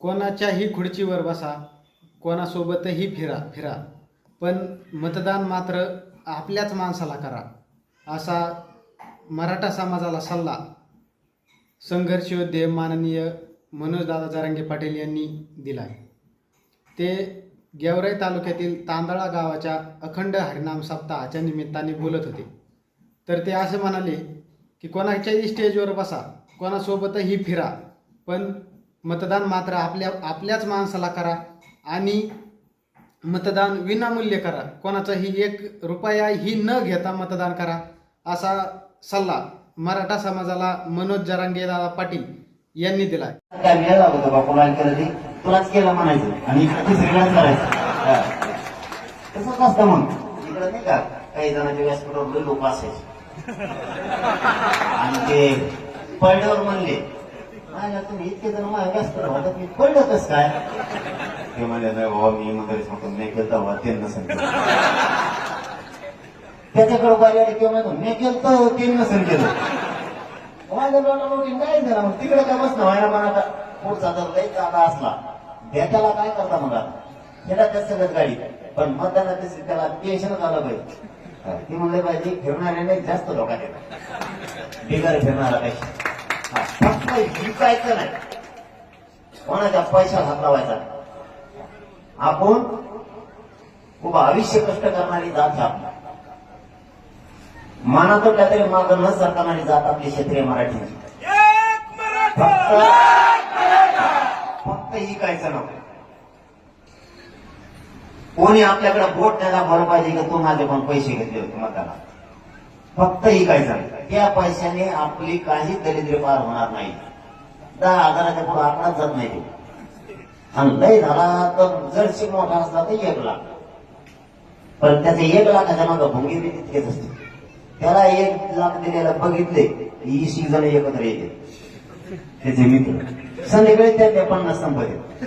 कोणाच्याही खुर्चीवर बसा कोणासोबतही फिरा फिरा. पण मतदान मात्र आपल्याच माणसाला करा. असा मराठा समाजाला सल्ला. संघर्ष योद्धे माननीय मनोजदादा जारंगे पाटील यांनी दिला आहे ते गेवराई तालुक्यातील तांदळा गावाच्या अखंड हरिनाम सप्ताहाच्या निमित्ताने बोलत होते. तर ते असं म्हणाले की कोणाच्याही स्टेजवर बसा कोणासोबतही फिरा. पण मतदान मात्र आपल्या आपल्याच माणसाला करा आणि मतदान विनामूल्य करा. कोणाचाही एक रुपयाही न घेता मतदान करा असा सल्ला मराठा समाजाला मनोज जरांगे दादा पाटील यांनी दिला काय मिळाला होता केलं तुलाच म्हणायचं? आणि करायचं. तसंच मग. इकडे नाही का? काही जणांच्या व्यासपीठावर लोक असायचे. आणि ते पडल्यावर म्हणले "नाही, तुम्ही इतके जण माझ्या व्यासपीठावर वाटत मी पडलं कसं काय? ते म्हणले नाही बाबा मी मध्ये सांगतो मी केलं तेव्हा त्यांना सांगितलं त्याच्याकडे बारी आली किंवा म्हणतो मी केलं तर त्यांना सांगितलं माझ्या उठी नाही झाला मग तिकडे काय बसणं व्हायला मला आता? पुढचा जर लई जागा असला. त्याला काय करता मग आता? त्याला त्या सगळ्यात गाडी. पण तशी त्याला टेन्शन झालं पाहिजे ती म्हणले पाहिजे फिरणाऱ्याने जास्त धोका देतात बिगार फिरणारा पेक्षा हा, फक्त विकायचं नाही. कोणाच्या हात लावायचा. आपण खूप आयुष्य कष्ट करणारी जात आपला मनातून काहीतरी मागं न सरकारणारी जात आपली क्षेत्रीय मराठी. फक्त फक्त ही कायचं नको. कोणी आपल्याकडे बोट त्याला बरं पाहिजे की? तू माझे पण पैसे घेतले होते मतदाना फक्त ही काय झालं? त्या पैशाने आपली काही दरिद्र पार होणार नाही. दहा हजाराच्या पुढे आकडाच जात नाही ते. आणि लय झाला तर जरशी मोठा असला तर एक लाख. पण त्याचे एक लाखाच्या मागं भंगी बी तितकेच असते. त्याला एक लाख दिलेला बघितले वीस जण एकत्र येते. त्याचे मित्र. संध्याकाळी त्या पन्नास संपत्ती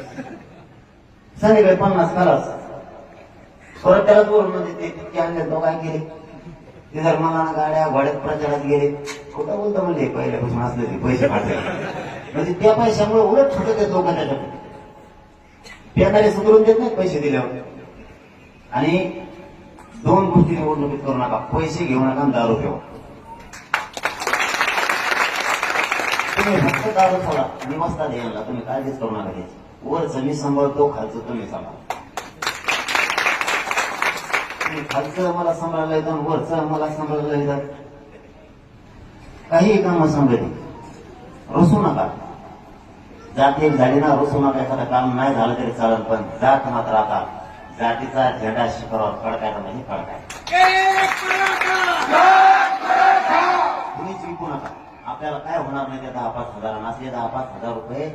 संध्याकाळी पन्नास खलास परत त्याला दोन म्हणजे ते तितके आणले तो काय केले ते जर मला गाड्या घोड्यात प्रचारात गेले. कुठं बोलतो म्हणजे पहिल्यापासून असले ते पैसे काढले म्हणजे त्या पैशामुळे उलट फुटत येत लोक त्याच्याकडे पेटारे सुधरून देत नाही पैसे दिल्यावर. आणि दोन गोष्टी निवडणुकीत करू नका. पैसे घेऊ नका आणि दारू ठेवा तुम्ही फक्त दारू सोडा. मी मस्ता द्यायला तुम्ही काळजीच करू नका त्याची. वर मी सांभाळतो खर्च तुम्ही सांभाळा. खालचं मला सांभाळायला येतं वरचं मला सांभाळायला येतात काही काम सांभाळली. रसू नका. जात एक झाली ना रुसू नका एखादं काम नाही झालं तरी चालेल पण जात मात्र आता. जातीचा झेंडा शिखरावर फडकायला म्हणजे फडकाय तुम्ही जिंकू नका. आपल्याला काय होणार नाही त्या दहा पाच हजार नसले दहा पाच हजार रुपये